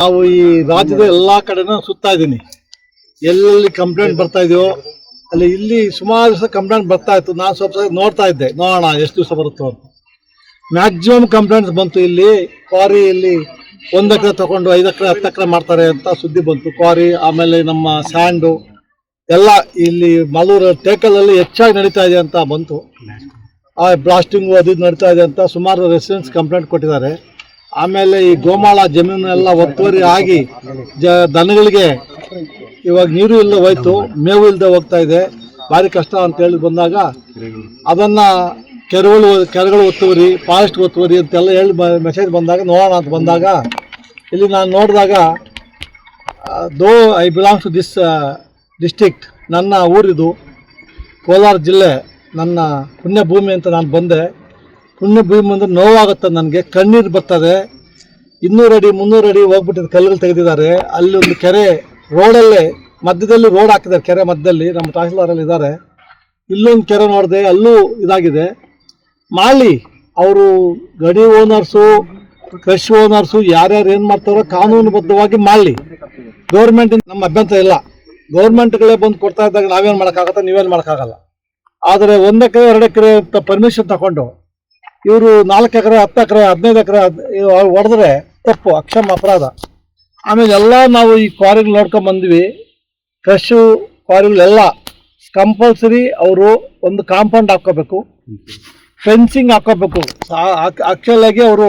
ನಾವು ಈ ರಾಜ್ಯದ ಎಲ್ಲಾ ಕಡೆನೂ ಸುತ್ತಾ ಇದ್ದೀನಿ. ಎಲ್ಲೆಲ್ಲಿ ಕಂಪ್ಲೇಂಟ್ ಬರ್ತಾ ಇದೆಯೋ, ಅಲ್ಲಿ ಇಲ್ಲಿ ಸುಮಾರು ದಿವಸ ಕಂಪ್ಲೇಂಟ್ ಬರ್ತಾ ಇತ್ತು. ನಾನು ಸ್ವಲ್ಪ ನೋಡ್ತಾ ಇದ್ದೆ. ನೋಡೋಣ ಎಷ್ಟು ದಿವಸ ಬರುತ್ತೋ ಅಂತ. ಮ್ಯಾಕ್ಸಿಮಮ್ ಕಂಪ್ಲೇಂಟ್ಸ್ ಬಂತು ಇಲ್ಲಿ. ಕ್ವಾರಿ ಇಲ್ಲಿ ಒಂದು ಎಕರೆ ತಗೊಂಡು ಐದು ಎಕರೆ, ಹತ್ತು ಎಕರೆ ಮಾಡ್ತಾರೆ ಅಂತ ಸುದ್ದಿ ಬಂತು. ಕ್ವಾರಿ ಆಮೇಲೆ ನಮ್ಮ ಸ್ಯಾಂಡು ಎಲ್ಲ ಇಲ್ಲಿ ಮಲೂರು ಟೇಕಲಲ್ಲಿ ಹೆಚ್ಚಾಗಿ ನಡೀತಾ ಇದೆ ಅಂತ ಬಂತು. ಆ ಬ್ಲಾಸ್ಟಿಂಗು ಅದು ನಡೀತಾ ಇದೆ ಅಂತ ಸುಮಾರು ರೆಸಿಡೆನ್ಸ್ ಕಂಪ್ಲೇಂಟ್ ಕೊಟ್ಟಿದ್ದಾರೆ. ಆಮೇಲೆ ಈ ಗೋಮಾಳ ಜಮೀನೆಲ್ಲ ಒತ್ತುವರಿ ಆಗಿ ಜ ದನಗಳಿಗೆ ಇವಾಗ ನೀರು ಇಲ್ಲದೆ ಹೋಯ್ತು, ಮೇವು ಇಲ್ಲದೆ ಹೋಗ್ತಾ ಇದೆ. ಭಾರಿ ಕಷ್ಟ ಅಂತ ಹೇಳಿ ಬಂದಾಗ ಅದನ್ನ ಕೆರೆಗಳು ಕೆರೆಗಳು ಒತ್ತುವರಿ ಫಾರೆಸ್ಟ್ ಒತ್ತುವರಿ ಅಂತೆಲ್ಲ ಹೇಳಿ ಮೆಸೇಜ್ ಬಂದಾಗ, ನೋಡೋಣ ಅಂತ ಬಂದಾಗ ಇಲ್ಲಿ ನಾನು ನೋಡಿದಾಗ though, I belongs to this district ನನ್ನ ಊರಿದು ಕೋಲಾರ ಜಿಲ್ಲೆ, ನನ್ನ ಪುಣ್ಯಭೂಮಿ ಅಂತ ನಾನು ಬಂದೆ. ಪುಣ್ಯಭೂಮಿ ಅಂದ್ರೆ ನೋವಾಗುತ್ತೆ ನನಗೆ. ಕಣ್ಣೀರು ಬರ್ತದೆ. ಇನ್ನೂರು ಅಡಿ, ಮುನ್ನೂರು ಅಡಿ ಹೋಗ್ಬಿಟ್ಟಿದ್ದು ಕಲ್ಲುಗಳು ತೆಗೆದಿದ್ದಾರೆ. ಅಲ್ಲಿ ಒಂದು ಕೆರೆ, ರೋಡಲ್ಲೇ, ಮಧ್ಯದಲ್ಲಿ ರೋಡ್ ಹಾಕಿದ್ದಾರೆ, ಕೆರೆ ಮಧ್ಯದಲ್ಲಿ. ನಮ್ಮ ತಹಸೀಲ್ದಾರಲ್ಲಿ ಇದ್ದಾರೆ. ಇಲ್ಲೊಂದು ಕೆರೆ ನೋಡಿದೆ, ಅಲ್ಲೂ ಇದಾಗಿದೆ. ಮಾಡಲಿ ಅವರು ಗಡಿ ಓನರ್ಸು ಕ್ರಷ್ ಓನರ್ಸು, ಯಾರ್ಯಾರು ಏನು ಮಾಡ್ತಾರೋ ಕಾನೂನುಬದ್ಧವಾಗಿ ಮಾಡಲಿ ಗೌರ್ಮೆಂಟ್ ನಮ್ಮ ಅಭ್ಯಂತರ ಇಲ್ಲ. ಗೌರ್ಮೆಂಟ್ಗಳೇ ಬಂದು ಕೊಡ್ತಾ ಇದ್ದಾಗ ನಾವೇನು ಮಾಡೋಕ್ಕಾಗತ್ತೆ? ನೀವೇನು ಮಾಡೋಕ್ಕಾಗಲ್ಲ. ಆದರೆ ಒಂದಕ್ಕೆ ಎರಡು ಎಕರೆ ಪರ್ಮಿಷನ್ ತಗೊಂಡು ಇವರು ನಾಲ್ಕು ಎಕರೆ, ಹತ್ತು ಎಕರೆ, ಹದಿನೈದು ಎಕರೆ ಹೊಡೆದ್ರೆ ತಪ್ಪು ಅಕ್ಷಮ ಅಪರಾಧ. ಆಮೇಲೆ ಎಲ್ಲ ನಾವು ಈ ಕ್ವಾರಿಗಳು ನೋಡ್ಕೊಂಬಂದ್ವಿ ಕ್ರಷು ಕ್ವಾರಿಗಳೆಲ್ಲ ಕಂಪಲ್ಸರಿ ಅವರು ಒಂದು ಕಾಂಪೌಂಡ್ ಹಾಕೋಬೇಕು ಫೆನ್ಸಿಂಗ್ ಹಾಕೋಬೇಕು ಆಕ್ಚುಲ್ ಆಗಿ ಅವರು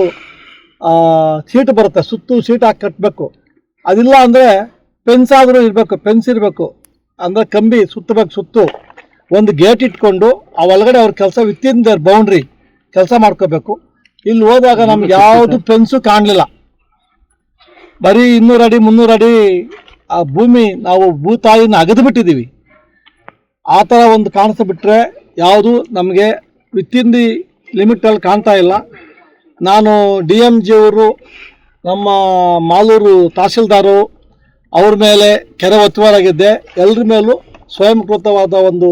ಸೀಟ್ ಬರುತ್ತೆ, ಸುತ್ತು ಸೀಟ್ ಹಾಕಿ ಕಟ್ಟಬೇಕು ಅದಿಲ್ಲ ಅಂದರೆ ಪೆನ್ಸ್ ಆದರೂ ಇರಬೇಕು ಪೆನ್ಸ್ ಇರಬೇಕು. ಅಂದರೆ ಕಂಬಿ ಸುತ್ತಬೇಕು, ಸುತ್ತು. ಒಂದು ಗೇಟ್ ಇಟ್ಕೊಂಡು ಆ ಒಳಗಡೆ ಅವ್ರ ಕೆಲಸ ವಿತಿನ್ ದರ್ ಬೌಂಡ್ರಿ ಕೆಲಸ ಮಾಡ್ಕೋಬೇಕು. ಇಲ್ಲಿ ಹೋದಾಗ ನಮ್ಗೆ ಯಾವುದು ಪೆನ್ಸು ಕಾಣಲಿಲ್ಲ. ಬರೀ ಇನ್ನೂರು ಅಡಿ, ಮುನ್ನೂರು ಅಡಿ ಆ ಭೂಮಿ ನಾವು ಭೂತಾಯಿನ ಅಗದು ಬಿಟ್ಟಿದ್ದೀವಿ ಆ ಥರ ಒಂದು ಕಾಣಿಸ್ತಾ ಬಿಟ್ಟರೆ ಯಾವುದು ನಮಗೆ ವಿತಿನ್ ದಿ ಲಿಮಿಟಲ್ಲಿ ಕಾಣ್ತಾ ಇಲ್ಲ. ನಾನು ಡಿ ಎಂ ಜಿಯವರು ನಮ್ಮ ಮಾಲೂರು ತಹಸೀಲ್ದಾರು ಅವ್ರ ಮೇಲೆ ಕೆರೆ ಒತ್ತುವರಾಗಿದ್ದೆ. ಎಲ್ಲರ ಮೇಲೂ ಸ್ವಯಂಕೃತವಾದ ಒಂದು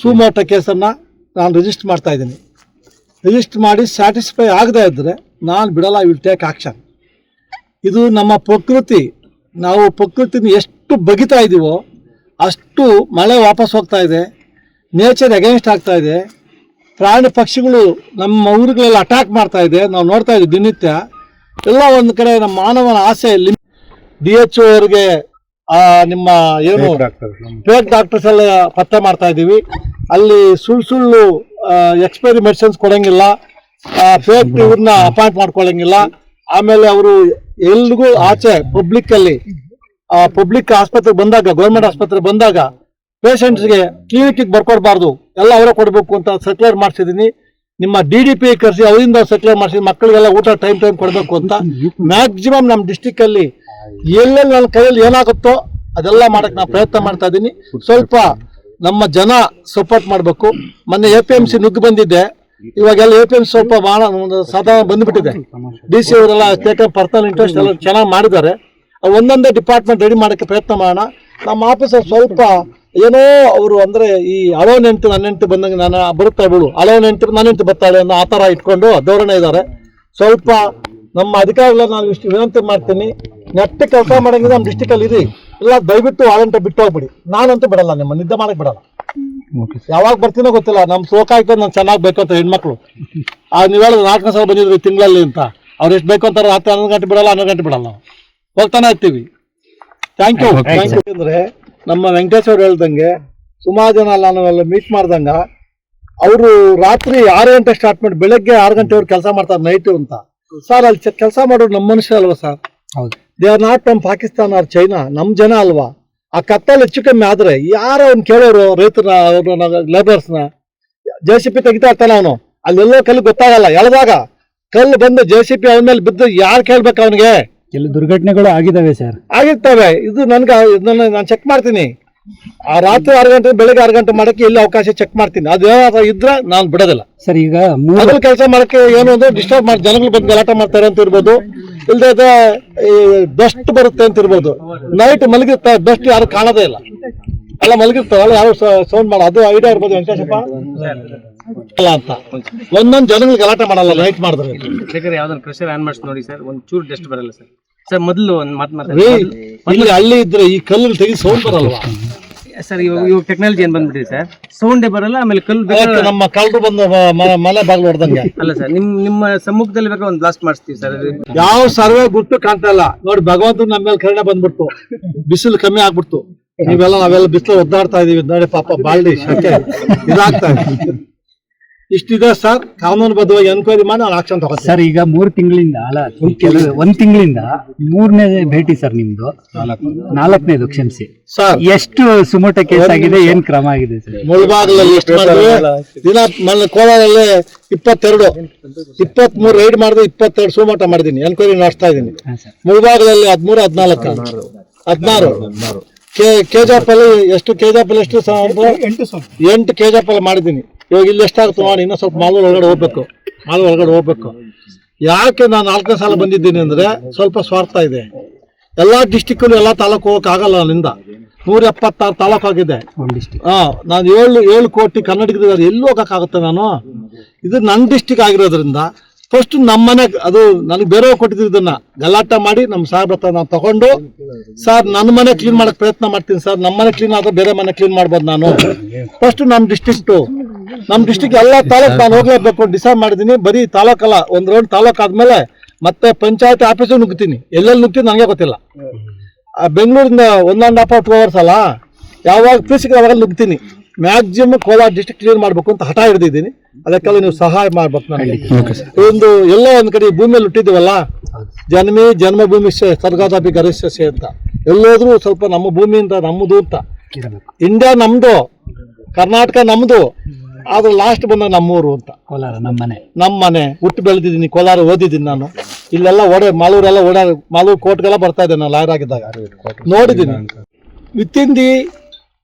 ಸುಮೋಟ ಕೇಸನ್ನು ನಾನು ರಿಜಿಸ್ಟರ್ ಮಾಡ್ತಾ ಇದ್ದೀನಿ. ರಿಜಿಸ್ಟರ್ ಮಾಡಿ ಸ್ಯಾಟಿಸ್ಫೈ ಆಗದೇ ಇದ್ದರೆ ನಾನು ಬಿಡಲ್ಲ ವಿಲ್ ಟೇಕ್ ಆಕ್ಷನ್ ಇದು ನಮ್ಮ ಪ್ರಕೃತಿ. ನಾವು ಪ್ರಕೃತಿನ ಎಷ್ಟು ಬಗಿತಾ ಇದ್ದೀವೋ ಅಷ್ಟು ಮಳೆ ವಾಪಸ್ ಹೋಗ್ತಾ ಇದೆ ನೇಚರ್ ಅಗೇನ್ಸ್ಟ್ ಆಗ್ತಾ ಇದೆ. ಪ್ರಾಣಿ ಪಕ್ಷಿಗಳು ನಮ್ಮ ಊರುಗಳೆಲ್ಲ ಅಟ್ಯಾಕ್ ಮಾಡ್ತಾ ಇದೆ. ನಾವು ನೋಡ್ತಾ ಇದ್ದೀವಿ ದಿನನಿತ್ಯ. ಎಲ್ಲ ಒಂದು ಕಡೆ ನಮ್ಮ ಮಾನವನ ಆಸೆ ಲಿಮ್ ಡಿ ಎಚ್ ಅವರಿಗೆ ನಿಮ್ಮ ಏನು ಫೇಕ್ ಡಾಕ್ಟರ್ಸ್ ಎಲ್ಲ ಪತ್ತೆ ಮಾಡ್ತಾ ಇದ್ದೀವಿ ಅಲ್ಲಿ ಸುಳ್ಳು ಸುಳ್ಳು ಎಕ್ಸ್ಪೈರಿ ಮೆಡಿಸಿನ್ಸ್ ಕೊಡಂಗಿಲ್ಲ. ಫೇಕ್ ಇವ್ರನ್ನ ಅಪಾಯಿಂಟ್ ಮಾಡ್ಕೊಳ್ಳಂಗಿಲ್ಲ ಆಮೇಲೆ ಅವರು ಎಲ್ರಿಗೂ ಆಚೆ ಪಬ್ಲಿಕ್ ಅಲ್ಲಿ ಪಬ್ಲಿಕ್ ಆಸ್ಪತ್ರೆ ಬಂದಾಗ ಗೌರ್ಮೆಂಟ್ ಆಸ್ಪತ್ರೆ ಬಂದಾಗ ಪೇಷಂಟ್ಸ್ಗೆ ಕ್ಲಿನಿಕ್ಗೆ ಬರ್ಕೊಡ್ಬಾರ್ದು. ಎಲ್ಲ ಅವರೇ ಕೊಡಬೇಕು ಅಂತ ಸರ್ಕ್ಯುಲರ್ ಮಾಡಿಸಿದ್ದೀನಿ ನಿಮ್ಮ ಡಿ ಡಿ ಪಿ ಕರೆಸಿ ಅವರಿಂದ ಸರ್ಕ್ಯುಲರ್ ಮಾಡಿಸಿ, ಮಕ್ಕಳಿಗೆಲ್ಲ ಊಟ ಟೈಮ್ ಟೈಮ್ ಕೊಡಬೇಕು ಅಂತ. ಮ್ಯಾಕ್ಸಿಮಮ್ ನಮ್ಮ ಡಿಸ್ಟಿಕ್ ಅಲ್ಲಿ ಎಲ್ಲೆಲ್ಲಿ ನನ್ನ ಕೈಯಲ್ಲಿ ಏನಾಗುತ್ತೋ ಅದೆಲ್ಲ ಮಾಡಕ್ ನಾನು ಪ್ರಯತ್ನ ಮಾಡ್ತಾ ಇದ್ದೀನಿ ಸ್ವಲ್ಪ ನಮ್ಮ ಜನ ಸಪೋರ್ಟ್ ಮಾಡಬೇಕು. ಮೊನ್ನೆ ಎ ಪಿ ಎಂ ಸಿ ನುಗ್ಗಿ ಬಂದಿದ್ದೆ. ಇವಾಗೆಲ್ಲ ಎ ಪಿ ಎಂ ಸ್ವಲ್ಪ ಬಹಳ ಒಂದು ಸಾಧಾರಣ ಬಂದ್ಬಿಟ್ಟಿದೆ. ಡಿ ಸಿ ಅವರೆಲ್ಲ ಟೇಕನ್ ಪರ್ಸನಲ್ ಇಂಟ್ರೆಸ್ಟ್ ಎಲ್ಲ ಚೆನ್ನಾಗಿ ಮಾಡಿದ್ದಾರೆ. ಒಂದೊಂದೇ ಡಿಪಾರ್ಟ್ಮೆಂಟ್ ರೆಡಿ ಮಾಡೋಕ್ಕೆ ಪ್ರಯತ್ನ ಮಾಡೋಣ. ನಮ್ಮ ಆಫೀಸರ್ ಸ್ವಲ್ಪ ಏನೋ ಅವರು ಅಂದ್ರೆ ಈ ಹಳೋ ನೆಂಟು ನನ್ನ ನೆಂಟು ಬಂದಂಗೆ ನಾನು ಬರುತ್ತಾ ಬಿಡು ಹಳೋ ನೆಂಟು ನನ್ನ ನೆಂಟು ಬರ್ತಾಳೆ ಅನ್ನೋ ಆ ಥರ ಇಟ್ಕೊಂಡು ಧೋರಣೆ ಇದ್ದಾರೆ. ಸ್ವಲ್ಪ ನಮ್ಮ ಅಧಿಕಾರಿಗಳ ನಾನು ಇಷ್ಟು ವಿನಂತಿ ಮಾಡ್ತೀನಿ. ನೆಟ್ಟ ಕೆಲಸ ಮಾಡಂಗಿದ್ರೆ ನಮ್ಮ ಡಿಸ್ಟಿಕಲ್ಲಿ ಇರಿ. ಇಲ್ಲ ದಯವಿಟ್ಟು ವಾರಂಟ ಬಿಟ್ಟು ಹೋಗ್ಬಿಡಿ ನಾನಂತೂ ಬಿಡಲ್ಲ ನಿಮ್ಮ ನಿದ್ದೆ ಮಾಡಕ್ ಬಿಡಲ್ಲ. ಯಾವಾಗ ಬರ್ತೀನೋ ಗೊತ್ತಿಲ್ಲ ನಮ್ಮ ಸೋಕಾಯ್ತು ನಾನು ಚೆನ್ನಾಗಿ ಬೇಕು ಅಂತ ಹೆಣ್ಮಕ್ಳು. ಆ ನೀವು ಹೇಳಿದ್ರೆ ನಾಲ್ಕು ಸಲ ಬಂದಿದ್ರಿ ತಿಂಗಳಲ್ಲಿ ಅಂತ. ಅವ್ರು ಎಷ್ಟು ಬೇಕು ಅಂತಾರೆ ರಾತ್ರಿ ಹನ್ನೊಂದು ಗಂಟೆ ಬಿಡಲ್ಲ ಹನ್ನೊಂದು ಗಂಟೆ ಬಿಡಲ್ಲ. ನಾವು ಹೋಗ್ತಾನೆ ಇರ್ತೀವಿ. ಥ್ಯಾಂಕ್ ಯು ಥ್ಯಾಂಕ್ ಯು ಅಂದ್ರೆ ನಮ್ಮ ವೆಂಕಟೇಶ್ವರ್ ಅವ್ರು ಹೇಳ್ದಂಗೆ ಸುಮಾರು ಜನ ನಾನು ಮೀಟ್ ಮಾಡ್ದಂಗ ಅವರು ರಾತ್ರಿ ಆರು ಗಂಟೆ ಸ್ಟಾರ್ಟ್ ಮಾಡಿ ಬೆಳಗ್ಗೆ ಆರು ಗಂಟೆವರೆಗೆ ಕೆಲಸ ಮಾಡ್ತಾರೆ ನೈಟು ಅಂತ. ಸರ್ ಅಲ್ಲಿ ಕೆಲಸ ಮಾಡೋರು ನಮ್ಮ ಮನುಷ್ಯ ಅಲ್ವಾ ಸರ್ ಹೌದು. They are not from Pakistan or China ನಮ್ಮ ಜನ ಅಲ್ವಾ? ಆ ಕತ್ತಲ್ ಹೆಚ್ಚು ಕಮ್ಮಿ ಆದರೆ ಯಾರ ಅವ್ನು ಕೇಳೋರು ರೈತರ ಲೇಬರ್ಸ್ನ ಜೆ ಸಿ ಪಿ ತೆಗಿತಾ ಇರ್ತಾನೆ ಅವನು. ಅಲ್ಲೆಲ್ಲೋ ಕಲ್ಲು ಗೊತ್ತಾಗಲ್ಲ. ಎಳೆದಾಗ ಕಲ್ಲು ಬಂದು ಜೆ ಸಿ ಪಿ ಅವನ ಮೇಲೆ ಬಿದ್ದು ಯಾರು ಕೇಳ್ಬೇಕು ಅವನಿಗೆ? ಕೆಲವು ದುರ್ಘಟನೆಗಳು ಆಗಿದ್ದಾವೆ ಸರ್ ಆಗಿರ್ತವೆ. ಇದು ನನ್ಗೆ ನಾನು ಚೆಕ್ ಮಾಡ್ತೀನಿ. ಆ ರಾತ್ರಿ ಆರು ಗಂಟೆ ಬೆಳಗ್ಗೆ ಆರು ಗಂಟೆ ಮಾಡಕ್ಕೆ ಎಲ್ಲಿ ಅವಕಾಶ ಚೆಕ್ ಮಾಡ್ತೀನಿ. ಅದು ಯಾವ ಇದ್ರ ನಾನು ಬಿಡೋದಿಲ್ಲ. ಸರ್ ಈಗ ಮೊದಲು ಕೆಲಸ ಮಾಡಕ್ಕೆ ಏನು ಅಂದ್ರೆ ಡಿಸ್ಟರ್ಬ್ ಮಾಡಿ ಜನಗಳು ಬಂದು ಗಲಾಟೆ ಮಾಡ್ತಾರೆ ಅಂತ ಇರ್ಬೋದು. ಇಲ್ಲದೆ ಈ ಬೆಸ್ಟ್ ಬರುತ್ತೆ ಅಂತ ಇರ್ಬೋದು. ನೈಟ್ ಮಲಗಿರ್ತ ಬೆಸ್ಟ್ ಯಾರು ಕಾಣೋದೇ ಇಲ್ಲ. ಎಲ್ಲ ಮಲಗಿರ್ತಾವಲ್ಲ ಯಾರು ಸೌಂಡ್ ಮಾಡ ಅದು ಐಡಿಯಾ ಇರ್ಬೋದು ವೆಂಕಟೇಶಪ್ಪ? ಅಲ್ಲ ಅಂತ. ಒಂದೊಂದು ಜನಗಳು ಗಲಾಟೆ ಮಾಡಲ್ಲ ನೈಟ್ ಮಾಡಿದ್ರೆ. ಬೇಕಾದ್ರೆ ಆನ್ ಮಾಡಿಸಿ ನೋಡಿ ಸರ್ ಒಂದ್ ಚೂರು ಡಸ್ಟ್ ಬರಲ್ಲ ಸರ್. ಸರ್ ಮೊದಲು ಒಂದು ಮಾತು ರೀ ಮಾತಾಡಿ ಇಲ್ಲಿ ಹಳ್ಳಿ ಇದ್ರೆ ಈ ಕಲ್ಲು ತೆಗಿ ಸೌಂಡ್ ಬರಲ್ವಾ? ಸರ್ ಇವಾಗ ಇವಾಗ ಟೆಕ್ನಾಲಜಿ ಏನ್ ಬಂದ್ಬಿಟ್ಟಿದೆ ಸರ್? ಸೌಂಡೇ ಬರಲ್ಲ ಆಮೇಲೆ ಕಲ್ಲು ಬೇಕಾದ್ರೆ ನಮ್ಮ ಕಳ್ಳರು ಬಂದು ಮಲೆ ಮ- ಬಾಗಿಲು ಹೊಡೆದಂಗೆ. ಅಲ್ಲ ಸರ್ ನಿಮ್ ನಿಮ್ಮ ಸಮ್ಮುಖದಲ್ಲಿ ಬೇಕಾದ್ರೆ ಒಂದು ಬ್ಲಾಸ್ಟ್ ಮಾಡಿಸ್ತೀವಿ ಸರ್ ಯಾವ ಸರ್ವೆ ಗುರ್ತು ಕಾಣ್ತಾ ಇಲ್ಲ. ನೋಡಿ ಭಗವಂತ ನಮ್ಮ ಮೇಲೆ ಕರುಣೆ ಬಂದ್ಬಿಡ್ತು. ಬಿಸಿಲು ಕಮ್ಮಿ ಆಗ್ಬಿಡ್ತು. ನೀವೆಲ್ಲ ನಾವೆಲ್ಲ ಬಿಸಿಲು ಒದ್ದಾಡ್ತಾ ಇದೀವಿ. ನೋಡಿ ಪಾಪ ಬಾಳ್ಡಿ ಶಕೆ. ಇದಾಗ್ತಾ ಇದೆ. ಇಷ್ಟಿದೆ ಸರ್ ಕಾನೂನುಬದ್ಧವಾಗಿ ಎನ್ಕ್ವೈರಿ ಮಾಡಿ ನಾನು ಆಕ್ಷನ್ ತಗೋತೀನಿ. ಸರ್ ಈಗ ಮೂರ್ ತಿಂಗಳಿಂದ ಅಲ್ಲ ಕೆಲವು ಒಂದ್ ತಿಂಗಳಿಂದ ಮೂರನೇ ಭೇಟಿ ಸರ್ ನಿಮ್ದು. ನಾಲ್ಕನೇದು ಕ್ಷಮಿಸಿ. ಸರ್. ಎಷ್ಟು ಸುಮೋಟ ಕೇಸ್ ಆಗಿದೆ ಏನ್ ಕ್ರಮ ಆಗಿದೆ ಸರ್? ಮುಳಬಾಗಿಲಲ್ಲಿ ಎಷ್ಟು ಮಾಡಿದ್ವಿ? ದಿನ ಮೊನ್ನೆ ಕೋಲಾರಲ್ಲಿ ಇಪ್ಪತ್ತೆರಡು. ಇಪ್ಪತ್ತ್ ಮೂರು ರೈಡ್ ಮಾಡಿದ್ರೆ ಇಪ್ಪತ್ತೆರಡು ಸುಮೋಟ ಮಾಡಿದೀನಿ ಎನ್ಕ್ವೈರಿ ನಡೆಸ್ತಾ ಇದ್ದೀನಿ. ಮುಳಬಾಗಿಲಲ್ಲಿ ಹದಿಮೂರು ಹದಿನಾಲ್ಕು. ಹದಿನಾರು. ಕೆ ಕೆಜಾಪಲ್ಲಿ ಎಷ್ಟು ಕೆಜಾಪಲ್ಲಿ ಎಷ್ಟು ಎಂಟು ಎಂಟು ಕೆಜಾಪಲ್ಲಿ ಮಾಡಿದ್ದೀನಿ. ಇವಾಗ ಇಲ್ಲಿ ಎಷ್ಟಾಗುತ್ತೆ ನೋಡಿ ಇನ್ನೂ ಸ್ವಲ್ಪ ಮಾಲು ಒಳಗಡೆ ಹೋಗ್ಬೇಕು. ಮಾಲು ಒಳಗಡೆ ಹೋಗ್ಬೇಕು. ಯಾಕೆ ನಾನು ನಾಲ್ಕನೇ ಸಾಲ ಬಂದಿದ್ದೀನಿ ಅಂದ್ರೆ ಸ್ವಲ್ಪ ಸ್ವಾರ್ಥ ಇದೆ. ಎಲ್ಲಾ ಡಿಸ್ಟಿಕ್ಕಲ್ಲೂ ಎಲ್ಲಾ ತಾಲೂಕು ಹೋಗೋಕ್ಕಾಗಲ್ಲ ಆಗಲ್ಲ ನನ್ನಿಂದ ನೂರ ಎಪ್ಪತ್ತಾರು ತಾಲೂಕು ಆಗಿದೆ. ಹಾಂ ನಾನು ಏಳು ಏಳು ಕೋಟಿ ಕನ್ನಡಿಗರಿದ್ದಾರೆ ಎಲ್ಲಿ ಹೋಗೋಕ್ಕಾಗುತ್ತೆ ನಾನು. ಇದು ನನ್ನ ಡಿಸ್ಟಿಕ್ ಆಗಿರೋದ್ರಿಂದ ಫಸ್ಟ್ ನಮ್ಮನೆ, ಅದು ನನಗೆ ಬೇರೆ ಕೊಟ್ಟಿದ್ರು ಇದನ್ನ. ಗಲಾಟ ಮಾಡಿ ನಮ್ಮ ಸಾಹೇಬ್ರ ಹತ್ರ ನಾನು ತಗೊಂಡು, ಸರ್ ನನ್ನ ಮನೆ ಕ್ಲೀನ್ ಮಾಡಕ್ ಪ್ರಯತ್ನ ಮಾಡ್ತೀನಿ ಸರ್. ನಮ್ಮ ಮನೆ ಕ್ಲೀನ್ ಆದ್ರೆ ಬೇರೆ ಮನೆ ಕ್ಲೀನ್ ಮಾಡ್ಬೋದು ನಾನು. ಫಸ್ಟ್ ನಮ್ಮ ಡಿಸ್ಟ್ರಿಕ್ಟು ನಮ್ಮ ಡಿಸ್ಟಿಕ್ ಎಲ್ಲ ತಾಲೂಕು ನಾನು ಹೋಗ್ಲೇಬೇಕು ಡಿಸೈಡ್ ಮಾಡಿದ್ದೀನಿ ಬರೀ ತಾಲೂಕಲ್ಲ ಒಂದು ರೌಂಡ್ ತಾಲೂಕು ಆದ್ಮೇಲೆ ಮತ್ತೆ ಪಂಚಾಯತ್ ಆಫೀಸು ನುಗ್ತೀನಿ. ಎಲ್ಲೆಲ್ಲಿ ನುಗ್ತೀನಿ ನನಗೆ ಗೊತ್ತಿಲ್ಲ. ಬೆಂಗಳೂರಿಂದ one and half two hours ಅಲ್ಲ, ಯಾವಾಗ ಪೀಸಿಗೆ ಅವಾಗ ನುಗ್ತೀನಿ. ಮ್ಯಾಕ್ಸಿಮಮ್ ಕೋಲಾರ ಡಿಸ್ಟ್ರಿಕ್ಟ್ ಕ್ಲಿಯರ್ ಮಾಡಬೇಕು ಅಂತ ಹಠ ಹಿಡಿದಿದ್ದೀನಿ. ಅದಕ್ಕೆಲ್ಲ ನೀವು ಸಹಾಯ ಮಾಡ್ಬೇಕು ನನಗೆ ಒಂದು ಎಲ್ಲ ಒಂದು ಕಡೆ ಭೂಮಿಯಲ್ಲಿ ಹುಟ್ಟಿದ್ದೀವಲ್ಲ ಜನ್ಮಿ ಜನ್ಮಭೂಮಿ ಸರ್ಗಾದಾಪಿ ಗರಿಷ್ಠಸೆ ಅಂತ. ಎಲ್ಲೋದ್ರೂ ಸ್ವಲ್ಪ ನಮ್ಮ ಭೂಮಿಯಿಂದ ನಮ್ಮದು ಅಂತ. ಇಂಡಿಯಾ ನಮ್ಮದು ಕರ್ನಾಟಕ ನಮ್ಮದು ಆದ್ರೆ ಲಾಸ್ಟ್ ಬಂದ ನಮ್ಮೂರು ಅಂತ. ಕೋಲಾರ ನಮ್ಮನೆ ನಮ್ಮನೆ ನಮ್ಮ ಮನೆ ಹುಟ್ಟು ಬೆಳೆದಿದ್ದೀನಿ ಕೋಲಾರ ಓದಿದ್ದೀನಿ ನಾನು. ಇಲ್ಲೆಲ್ಲ ಓಡೇ ಮಾಲೂರೆಲ್ಲ ಓಡಾ ಮಾಲೂರು ಕೋರ್ಟ್ಗೆಲ್ಲ ಬರ್ತಾ ಇದ್ದೆ ನಾನು ಲಾಯರ್ ಆಗಿದ್ದಾಗ. ನೋಡಿದ್ದೀನಿ. Within the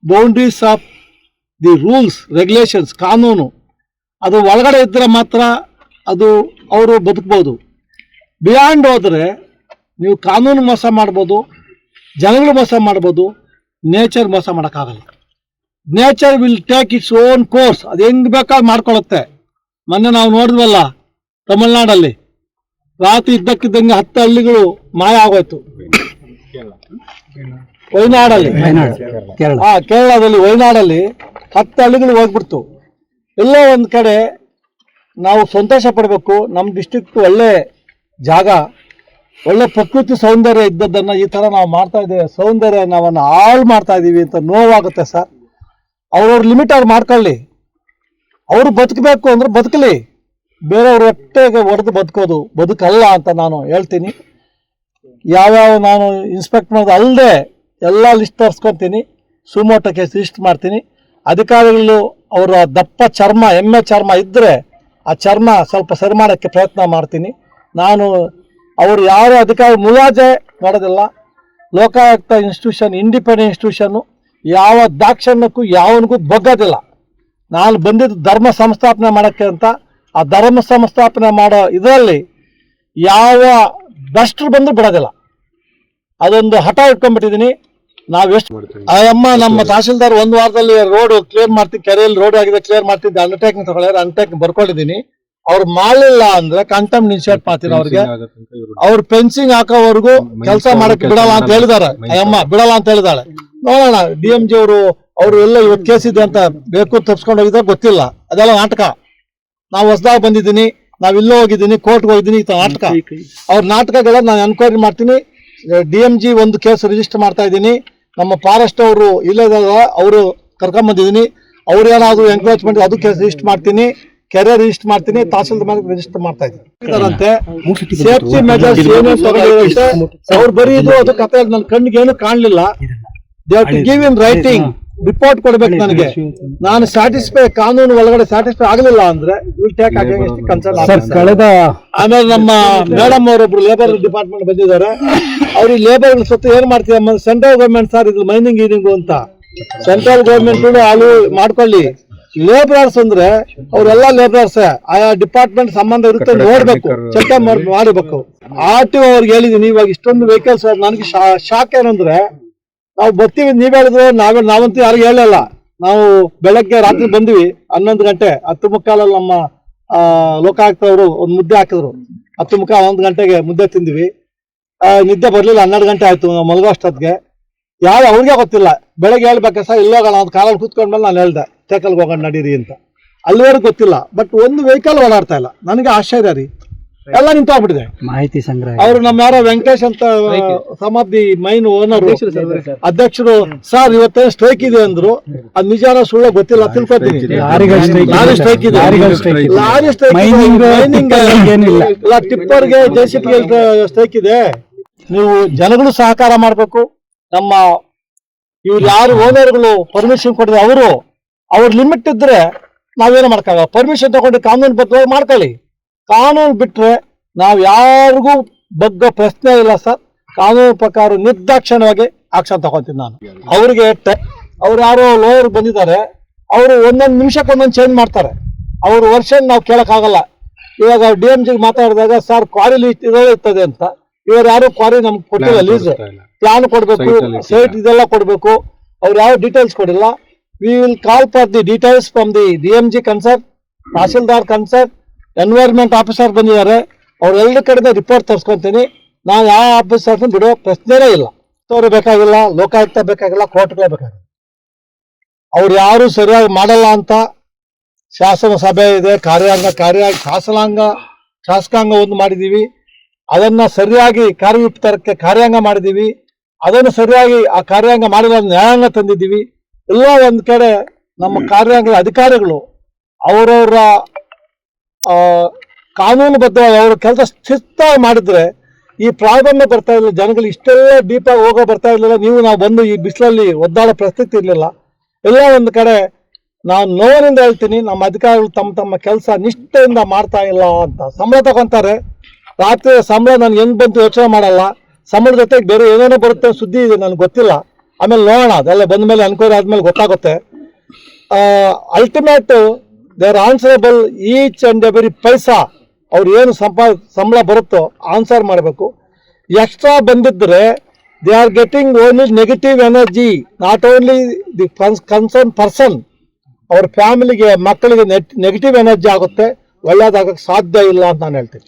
boundaries of the rules regulations ಕಾನೂನು. ಅದು ಒಳಗಡೆ ಇದ್ದರೆ ಮಾತ್ರ ಅದು ಅವರು ಬದುಕ್ಬೋದು. ಬಿಯಾಂಡ್ ಹೋದರೆ ನೀವು ಕಾನೂನು ಮೋಸ ಮಾಡ್ಬೋದು ಜನಗಳು ಮೋಸ ಮಾಡ್ಬೋದು ನೇಚರ್ ಮೋಸ ಮಾಡೋಕ್ಕಾಗಲ್ಲ. Nature will take its own course. ಅದು ಹೆಂಗ್ ಬೇಕಾದ್ರೆ ಮಾಡ್ಕೊಳ್ಳುತ್ತೆ ಮೊನ್ನೆ ನಾವು ನೋಡಿದ್ವಲ್ಲ ತಮಿಳ್ನಾಡಲ್ಲಿ. ರಾತ್ರಿ ಇದ್ದಕ್ಕಿದ್ದಂಗೆ ಹತ್ತು ಹಳ್ಳಿಗಳು ಮಾಯ ಆಗೋಯ್ತು. ಆ ಕೇರಳದಲ್ಲಿ ವಯನಾಡಲ್ಲಿ ಹತ್ತು ಹಳ್ಳಿಗಳು ಹೋಗ್ಬಿಡ್ತು. ಎಲ್ಲೋ ಒಂದು ಕಡೆ ನಾವು ಸಂತೋಷ ಪಡಬೇಕು. ನಮ್ಮ ಡಿಸ್ಟಿಕ್ ಒಳ್ಳೆ ಜಾಗ, ಒಳ್ಳೆ ಪ್ರಕೃತಿ ಸೌಂದರ್ಯ ಇದ್ದದ್ದನ್ನು ಈ ತರ ನಾವು ಮಾಡ್ತಾ ಇದ್ದೇವೆ. ಸೌಂದರ್ಯ ನಾವನ್ನ ಹಾಳು ಮಾಡ್ತಾ ಇದ್ದೀವಿ ಅಂತ ನೋವಾಗುತ್ತೆ ಸರ್. ಅವ್ರವ್ರ ಲಿಮಿಟ್ ಅವ್ರು ಮಾಡ್ಕೊಳ್ಳಿ. ಅವರು ಬದುಕಬೇಕು ಅಂದ್ರೆ ಬದುಕಲಿ. ಬೇರೆಯವ್ರ ಹೊಟ್ಟೆಗೆ ಹೊಡೆದು ಬದುಕೋದು. ಬದುಕಲ್ಲ ಅಂತ ನಾನು ಹೇಳ್ತೀನಿ. ಯಾವ್ಯಾವ ನಾನು ಇನ್ಸ್ಪೆಕ್ಟ್ ಮಾಡೋದು ಅಲ್ಲದೆ ಎಲ್ಲ ಲಿಸ್ಟ್ ತರಿಸ್ಕೊತೀನಿ. ಸುಮೋಟೋ ಕೇಸ್ ಲಿಸ್ಟ್ ಮಾಡ್ತೀನಿ. ಅಧಿಕಾರಿಗಳು ಅವರ ದಪ್ಪ ಚರ್ಮ, ಎಮ್ಮೆ ಚರ್ಮ ಇದ್ದರೆ ಆ ಚರ್ಮ ಸ್ವಲ್ಪ ಸರಿ ಮಾಡೋಕ್ಕೆ ಪ್ರಯತ್ನ ಮಾಡ್ತೀನಿ. ನಾನು ಅವರು ಯಾವ ಅಧಿಕಾರಿ ಮುಲಾಜೆ ಮಾಡೋದಿಲ್ಲ ಲೋಕಾಯುಕ್ತ ಇನ್ಸ್ಟಿಟ್ಯೂಷನ್ ಇಂಡಿಪೆಂಡೆಂಟ್ ಇನ್ಸ್ಟಿಟ್ಯೂಷನ್ನು ಯಾವ ದಾಕ್ಷಣ್ಯಕ್ಕೂ ಯಾವನಿಗೂ ಬಗ್ಗೋದಿಲ್ಲ. ನಾನು ಬಂದಿದ್ದು ಧರ್ಮ ಸಂಸ್ಥಾಪನೆ ಮಾಡೋಕ್ಕೆ ಅಂತ. ಆ ಧರ್ಮ ಸಂಸ್ಥಾಪನೆ ಮಾಡೋ ಇದರಲ್ಲಿ ಯಾವ ಬೆಸ್ಟ್ರು ಬಂದರೂ ಬಿಡೋದಿಲ್ಲ. ಅದೊಂದು ಹಠ ಇಟ್ಕೊಂಡ್ಬಿಟ್ಟಿದ್ದೀನಿ. ನಾವು ಎಷ್ಟು ಆ ಅಮ್ಮ ನಮ್ಮ ತಹಶೀಲ್ದಾರ್ ಒಂದು ವಾರದಲ್ಲಿ ರೋಡ್ ಕ್ಲಿಯರ್ ಮಾಡ್ತೀವಿ ಕೆರೆಯಲ್ಲಿ ರೋಡ್ ಆಗಿದೆ ಕ್ಲಿಯರ್ ಮಾಡ್ತಿದ್ದೆ. ಅಂಡರ್ಟೇಕಿಂಗ್ ತಗೊಳ್ಳಿ ಅಂಡರ್ಟೇಕಿಂಗ್ ಬರ್ಕೊಂಡಿದೀನಿ. ಅವ್ರು ಮಾಡಲಿಲ್ಲ ಅಂದ್ರೆ ಕಂಟಮ್ ಇನ್ಶಿಯೇಟ್ ಮಾಡ್ತೀನಿ ಅವ್ರಿಗೆ? ಅವ್ರು ಫೆನ್ಸಿಂಗ್ ಹಾಕೋವರೆಗೂ ಕೆಲಸ ಮಾಡಕ್ ಬಿಡಲ್ಲ ಅಂತ ಹೇಳಿದಾರೆ. ಅಯ್ಯಮ್ಮ ಅಮ್ಮ ಬಿಡಲ್ಲ ಅಂತ ಹೇಳಿದಾಳೆ. ನೋಡೋಣ ಡಿ ಎಂ ಜಿ ಅವರು ಅವರು ಎಲ್ಲ ಇವತ್ತು ಕೇಸ್ ಇದೆ ಅಂತ ಬೇಕು ತಪ್ಸ್ಕೊಂಡು ಹೋಗಿದ್ರೆ ಗೊತ್ತಿಲ್ಲ. ಅದೆಲ್ಲ ನಾಟಕ. ನಾವು ಹೊಸದಾಗಿ ಬಂದಿದ್ದೀನಿ ನಾವ್ ಇಲ್ಲೋ ಹೋಗಿದ್ದೀನಿ ಕೋರ್ಟ್ ಹೋಗಿದ್ದೀನಿ ಈ ನಾಟಕ. ಅವ್ರ ನಾಟಕಗಳ ನಾನು ಎನ್ಕ್ವೈರಿ ಮಾಡ್ತೀನಿ. ಡಿ ಎಂ ಜಿ ಒಂದು ಕೇಸ್ ರಿಜಿಸ್ಟರ್ ಮಾಡ್ತಾ ಇದ್ದೀನಿ. ನಮ್ಮ ಫಾರೆಸ್ಟ್ ಅವರು ಇಲ್ಲದಾಗ ಅವರು ಕರ್ಕೊಂಬಂದಿದ್ದೀನಿ ಅವ್ರು ಏನಾದ್ರು ಎಂಕ್ರೋಚ್ಮೆಂಟ್ ಅದಕ್ಕೆ ರಿಜಿಸ್ಟರ್ ಮಾಡ್ತೀನಿ. ಕೆರೆ ರಿಜಿಸ್ಟರ್ ಮಾಡ್ತೀನಿ. ತಹಸೀಲ್ದಾರ್ ಮೇಲೆ ರಿಜಿಸ್ಟರ್ ಮಾಡ್ತಾ ಇದ್ದೀನಿ. ಸೇಫ್ಟಿ ಮೆಜರ್ಸ್ ಅವ್ರು ಬರೀ ಇದು ಅದು ಕತೆ ನನ್ನ ಕಣ್ಣಿಗೆ ಏನು ಕಾಣಲಿಲ್ಲ they to give in writing report ಕೊಡ್ಬೇಕು ನನಗೆ. ನಾನು ಸ್ಯಾಟಿಸ್ಫೈ ಕಾನೂನು ಒಳಗಡೆ ಸ್ಯಾಟಿಸ್ಫೈ ಆಗಲಿಲ್ಲ ಅಂದ್ರೆ ಕಳೆದ ಆಮೇಲೆ ನಮ್ಮ ಮೇಡಮ್ ಅವರೊಬ್ರು ಲೇಬರ್ ಡಿಪಾರ್ಟ್ಮೆಂಟ್ ಬಂದಿದ್ದಾರೆ. ಅವ್ರು ಈ ಲೇಬರ್ ಸತ್ತು ಏನ್ ಮಾಡ್ತೀವಿ ಸೆಂಟ್ರಲ್ ಗೌರ್ಮೆಂಟ್ ಸರ್ ಇದು ಮೈನಿಂಗ್ ಗೀನಿಂಗು ಅಂತ. ಸೆಂಟ್ರಲ್ ಗೌರ್ಮೆಂಟ್ ಅಲ್ಲಿ ಮಾಡ್ಕೊಳ್ಳಿ. ಲೇಬರರ್ಸ್ ಅಂದ್ರೆ ಅವರೆಲ್ಲ ಲೇಬರರ್ಸ್ ಆಯಾ ಡಿಪಾರ್ಟ್ಮೆಂಟ್ ಸಂಬಂಧ ಇರುತ್ತೆ ನೋಡ್ಬೇಕು. ಚೆಕ್ ಮಾಡಬೇಕು. ಆರ್ ಟಿ ಅವ್ರಿಗೆ ಹೇಳಿದೀನಿ ಇವಾಗ ಇಷ್ಟೊಂದು ವೆಹಿಕಲ್ಸ್ ನನಗೆ ಶಾಕ್ ಏನಂದ್ರೆ ನಾವು ಬರ್ತೀವಿ ನೀವ್ ಹೇಳಿದ್ರು ನಾವೇ ನಾವಂತೂ ಯಾರಿಗೂ ಹೇಳಲ್ಲ ನಾವು ಬೆಳಗ್ಗೆ ರಾತ್ರಿ ಬಂದ್ವಿ ಹನ್ನೊಂದು ಗಂಟೆ ಹತ್ತು ಮುಕ್ಕಾಲಲ್ಲಿ ನಮ್ಮ ಆ, ಅವರು ಒಂದು ಮುದ್ದೆ ಹಾಕಿದ್ರು. ಹತ್ತು ಮುಕ್ಕಾಲ್ ಹನ್ನೊಂದು ಗಂಟೆಗೆ ಮುದ್ದೆ ತಿಂದ್ವಿ. ಆ, ನಿದ್ದೆ ಬರಲಿಲ್ಲ ಹನ್ನೆರಡು ಗಂಟೆ ಆಯ್ತು ನಾವು ಮಲಗೋ ಅಷ್ಟೊತ್ತಿಗೆ. ಯಾರು ಅವ್ರಿಗೆ ಗೊತ್ತಿಲ್ಲ. ಬೆಳಗ್ಗೆ ಹೇಳ್ಬೇಕಾ ಸರ್ ಇಲ್ಲೋಗೋಣ ಒಂದು ಕಾಲಲ್ಲಿ ಕೂತ್ಕೊಂಡ್ಮೇಲೆ ನಾನು ಹೇಳ್ದೆ ಟೇಕಲ್ಗೆ ಹೋಗೋಣ ನಡೀರಿ ಅಂತ. ಅಲ್ಲಿವರೆಗೂ ಗೊತ್ತಿಲ್ಲ. ಬಟ್ ಒಂದು ವೆಹಿಕಲ್ ಓಡಾಡ್ತಾ ಇಲ್ಲ. ನನಗೆ ಆಶ್ಚರ್ಯ ರೀ. ಎಲ್ಲ ನಿಂತೋಗ್ಬಿಟ್ಟಿದೆ ಮಾಹಿತಿ ಸಂಗ್ರಹ ಅವರು ನಮ್ಮ ಯಾರೋ ವೆಂಕಟೇಶ್ ಅಂತ ಸಮಾಧಿ ಮೈನ್ ಓನರ್ ಅಧ್ಯಕ್ಷರು ಸರ್. ಇವತ್ತೇ ಸ್ಟ್ರೈಕ್ ಇದೆ ಅಂದ್ರು. ಅದ್ ನಿಜಾನ ಸುಳ್ಳ ಗೊತ್ತಿಲ್ಲ ತಿಳ್ಕೊತೀನಿ. ಲಾರಿ ಸ್ಟ್ರೈಕ್ ಇದೆ. ಲಾರಿ ಸ್ಟ್ರೈಕ್ ಏನಿಲ್ಲ. ಇಲ್ಲ ಟಿಪ್ಪರ್ಗೆ ಗೆ ಸಿ ಸ್ಟ್ರೈಕ್ ಇದೆ. ನೀವು ಜನಗಳು ಸಹಕಾರ ಮಾಡ್ಬೇಕು. ನಮ್ಮ ಇವ್ರು ಯಾರು ಓನರ್ಗಳು ಪರ್ಮಿಷನ್ ಕೊಡಿದ್ರೆ ಅವರು ಅವ್ರ ಲಿಮಿಟ್ ಇದ್ರೆ ನಾವೇನು ಮಾಡ್ಕೊಳ್ಳ ಪರ್ಮಿಷನ್ ತಗೊಂಡು ಕಾನೂನು ಬದ್ಧವಾಗಿ ಮಾಡ್ಕೊಳ್ಳಿ. ಕಾನೂನು ಬಿಟ್ಟರೆ ನಾವು ಯಾರಿಗೂ ಬಗ್ಗ ಪ್ರಶ್ನೆ ಇಲ್ಲ ಸರ್. ಕಾನೂನು ಪ್ರಕಾರ ನಿರ್ದಾಕ್ಷಿಣ್ಯವಾಗಿ ಆಕ್ಷನ್ ತಗೋತೀನಿ ನಾನು. ಅವ್ರಿಗೆ ಅವ್ರು ಯಾರೋ ಲೋಯರ್ ಬಂದಿದ್ದಾರೆ. ಅವರು ಒಂದೊಂದು ನಿಮಿಷಕ್ಕೆ ಒಂದೊಂದು ಚೇಂಜ್ ಮಾಡ್ತಾರೆ. ಅವ್ರ ವರ್ಷ ನಾವು ಕೇಳೋಕ್ಕಾಗಲ್ಲ. ಇವಾಗ ಡಿ ಎಂ ಜಿಗೆ ಮಾತಾಡಿದಾಗ ಸರ್ ಕ್ವಾರಿಲಿ ಇರೋದೇ ಇರ್ತದೆ ಅಂತ. ಇವ್ರು ಯಾರು ಕ್ವಾರಿ ನಮ್ಗೆ ಕೊಟ್ಟಿಲ್ಲ ಲೀಸ್ ಪ್ಲಾನ್ ಕೊಡಬೇಕು ಸೈಟ್ ಇದೆಲ್ಲ ಕೊಡಬೇಕು. ಅವ್ರು ಯಾವ details ಕೊಡಿಲ್ಲ. We will call for the details from the D M G concern tahsildar concern environment officer ಬಂದಿದ್ದಾರೆ. ಅವ್ರೆಲ್ಲ ಕಡೆಯಿಂದ ರಿಪೋರ್ಟ್ ತರ್ಸ್ಕೊತೀನಿ. ನಾನು ಯಾವ ಆಫೀಸರ್ನ ಬಿಡೋ ಪ್ರಶ್ನೆನೇ ಇಲ್ಲ. ಅವರು ಬೇಕಾಗಿಲ್ಲ, ಲೋಕಾಯುಕ್ತ ಬೇಕಾಗಿಲ್ಲ, ಕೋರ್ಟ್ಗಳೇ ಬೇಕಾಗಿಲ್ಲ. ಅವ್ರು ಯಾರು ಸರಿಯಾಗಿ ಮಾಡಲ್ಲ ಅಂತ ಶಾಸನ ಸಭೆ ಇದೆ, ಕಾರ್ಯಾಂಗ, ಕಾರ್ಯ, ಶಾಸನಾಂಗ, ಶಾಸಕಾಂಗ ಒಂದು ಮಾಡಿದೀವಿ. ಅದನ್ನ ಸರಿಯಾಗಿ ಕಾರ್ಯವಿಪ್ತರಕ್ಕೆ ಕಾರ್ಯಾಂಗ ಮಾಡಿದೀವಿ. ಅದನ್ನು ಸರಿಯಾಗಿ ಆ ಕಾರ್ಯಾಂಗ ಮಾಡಿದ ನ್ಯಾಯಾಂಗ ತಂದಿದ್ದೀವಿ. ಎಲ್ಲ ಒಂದು ಕಡೆ ನಮ್ಮ ಕಾರ್ಯಾಂಗದ ಅಧಿಕಾರಿಗಳು, ಅವರವರ ಕಾನೂನುಬದ್ಧವಾಗಿ ಅವರು ಕೆಲಸ ಶಿಸ್ತಾಗಿ ಮಾಡಿದ್ರೆ ಈ ಪ್ರಾಬ್ಲಮ್ ಬರ್ತಾ ಇರಲಿಲ್ಲ. ಜನಗಳು ಇಷ್ಟೆಲ್ಲ ಡೀಪಾಗಿ ಹೋಗೋ ಬರ್ತಾ ಇರಲಿಲ್ಲ. ನೀವು ನಾವು ಬಂದು ಈ ಬಿಸಿಲಲ್ಲಿ ಒದ್ದಾಡೋ ಪರಿಸ್ಥಿತಿ ಇರಲಿಲ್ಲ. ಎಲ್ಲ ಒಂದು ಕಡೆ ನಾವು ನೋವಿನಿಂದ ಹೇಳ್ತೀನಿ. ನಮ್ಮ ಅಧಿಕಾರಿಗಳು ತಮ್ಮ ತಮ್ಮ ಕೆಲಸ ನಿಷ್ಠೆಯಿಂದ ಮಾಡ್ತಾ ಇಲ್ಲ ಅಂತ. ಸಂಬಳ ತಗೊಂತಾರೆ. ರಾತ್ರಿ ಸಂಬಳ ನಾನು ಹೆಂಗ್ ಬಂತು ಯೋಚನೆ ಮಾಡಲ್ಲ. ಸಂಬಳ ಜೊತೆಗೆ ಬೇರೆ ಏನೇನೋ ಬರುತ್ತೆ ಸುದ್ದಿ ಇದೆ, ನನಗೆ ಗೊತ್ತಿಲ್ಲ. ಆಮೇಲೆ ನೋಡೋಣ. ಅದೆಲ್ಲ ಬಂದ ಮೇಲೆ ಅನ್ಕೋರಿ ಆದ್ಮೇಲೆ ಗೊತ್ತಾಗುತ್ತೆ. Ultimate they are answerable each and every paisa ಅವ್ರು ಏನು ಸಂಪಾ, ಸಂಬಳ ಬರುತ್ತೋ ಆನ್ಸರ್ ಮಾಡಬೇಕು. ಎಕ್ಸ್ಟ್ರಾ ಬಂದಿದ್ದರೆ they are getting only negative energy not only the concern person ಅವ್ರ ಫ್ಯಾಮಿಲಿಗೆ ಮಕ್ಕಳಿಗೆ ನೆಗೆಟಿವ್ ಎನರ್ಜಿ ಆಗುತ್ತೆ ಒಳ್ಳೇದಾಗಕ್ಕೆ ಸಾಧ್ಯ ಇಲ್ಲ ಅಂತ ನಾನು ಹೇಳ್ತೀನಿ.